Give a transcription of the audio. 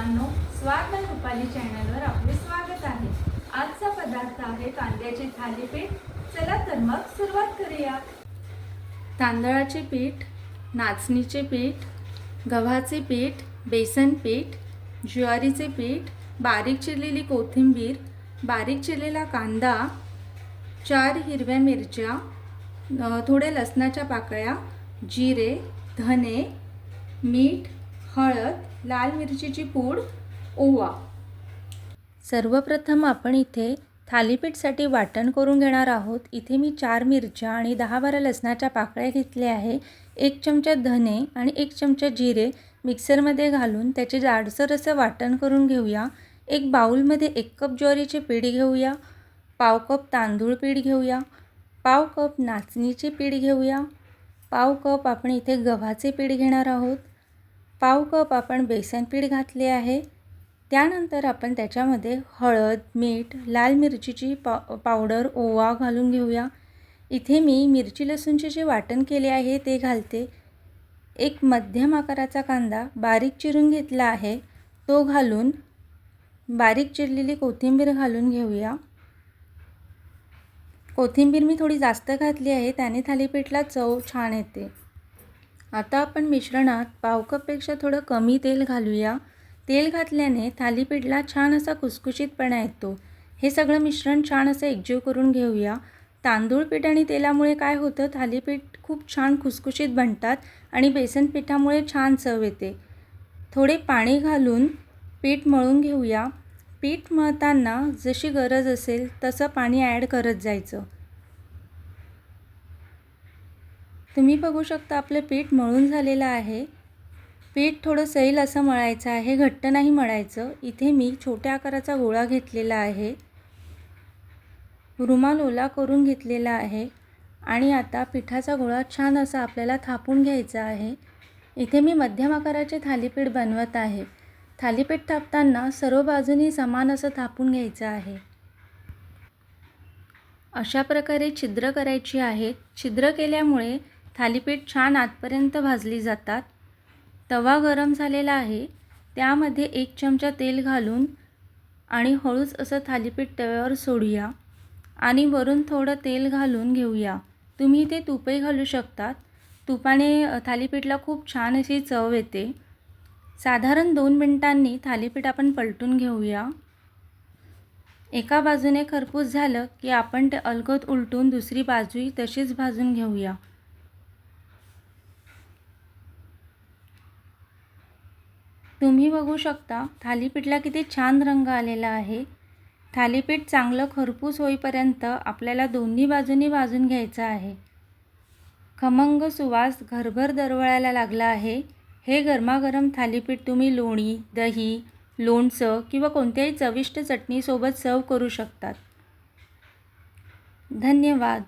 मित्रांनो स्वाद रुपाली चॅनलवर आपले स्वागत आहे. आजचा पदार्थ आहे कांद्याचे थालीपीठ. चला तर मग सुरुवात करूया. तांदळाचे पीठ नाचणीचे पीठ गव्हाचे पीठ बेसन पीठ ज्वारीचे पीठ बारीक चिरलेली कोथिंबीर बारीक चिरलेला कांदा चार हिरव्या मिरच्या थोड्या लसणाच्या पाकळ्या जिरे धने मीठ हळद लाल मिरचीची पूड ओवा. सर्वप्रथम आपण इथे थालीपीठसाठी वाटण करून घेणार आहोत. इथे मी चार मिरच्या आणि दहा बारा लसणाच्या पाकळ्या घेतल्या आहे. एक चमचा धने आणि एक चमचा जिरे मिक्सरमध्ये घालून त्याचे जाडसर असं वाटण करून घेऊया. एक बाऊलमध्ये एक कप ज्वारीचे पीठ घेऊया. पाव कप तांदूळ पीठ घेऊया. पाव कप नाचणीचे पीठ घेऊया. पाव कप आपण इथे गव्हाचे पीठ घेणार आहोत. पाव कप आपण बेसन पीठ घातले आहे. त्यानंतर आपण त्याच्यामध्ये हळद मीठ लाल मिरचीची पा पावडर ओवा घालून घेऊया. इथे मी मिरची लसूणचे जे वाटण केले आहे ते घालते. एक मध्यम आकाराचा कांदा बारीक चिरून घेतला आहे. तो घालून बारीक चिरलेली कोथिंबीर घालून घेऊया. कोथिंबीर मी थोडी जास्त घातली आहे. त्याने थालीपीठला चव छान येते. आता आपण मिश्रणात पावकपेक्षा थोडं कमी तेल घालूया. तेल घातल्याने थालीपीठला छान असा कुसकुशीतपणा येतो. हे सगळं मिश्रण छान असं एकजीव करून घेऊया. तांदूळ पीठ आणि तेलामुळे काय होतं? थालीपीठ खूप छान खुसखुशीत बनतात आणि बेसन पिठामुळे छान चव येते. थोडे पाणी घालून पीठ मळून घेऊया. पीठ मळताना जशी गरज असेल तसं पाणी ॲड करत जायचं. तुम्ही बघू शकता आपलं पीठ मळून झालेलं आहे. पीठ थोडं सैल असं मळायचं आहे घट्ट नाही मळायचं. इथे मी छोट्या आकाराचा गोळा घेतलेला आहे. रुमाल ओला करून घेतलेला आहे. आणि आता पिठाचा गोळा छान असा आपल्याला थापून घ्यायचा आहे. इथे मी मध्यम आकाराचे थालीपीठ बनवत आहे. थालीपीठ थापताना सर्व बाजूनी समान असं थापून घ्यायचं आहे. अशा प्रकारे छिद्र करायची आहेत. छिद्र केल्यामुळे थालीपीठ छान आतपर्यंत भाजली जातात. तवा गरम झालेला आहे. त्यामध्ये एक चमचा तेल घालून आणि हळूच असं थालीपीठ तव्यावर सोडूया. आणि वरून थोडं तेल घालून घेऊया. तुम्ही ते तुपही घालू शकतात. तुपाने थालीपीठला खूप छान अशी चव येते. साधारण दोन मिनिटांनी थालीपीठ आपण पलटून घेऊया. एका बाजूने खरपूस झालं की आपण ते अलगद उलटून दुसरी बाजूही तशीच भाजून घेऊया. तुम्ही बघू शकता थालीपीठला किती छान रंग आलेला आहे. थालीपीठ चांगलं खरपूस होईपर्यंत आपल्याला दोन्ही बाजूनी भाजून घ्यायचं आहे. खमंग सुवास घरभर दरवळायला लागला आहे. हे गरमागरम थालीपीठ तुम्ही लोणी दही लोणचं किंवा कोणत्याही चविष्ट चटणीसोबत सर्व करू शकतात. धन्यवाद.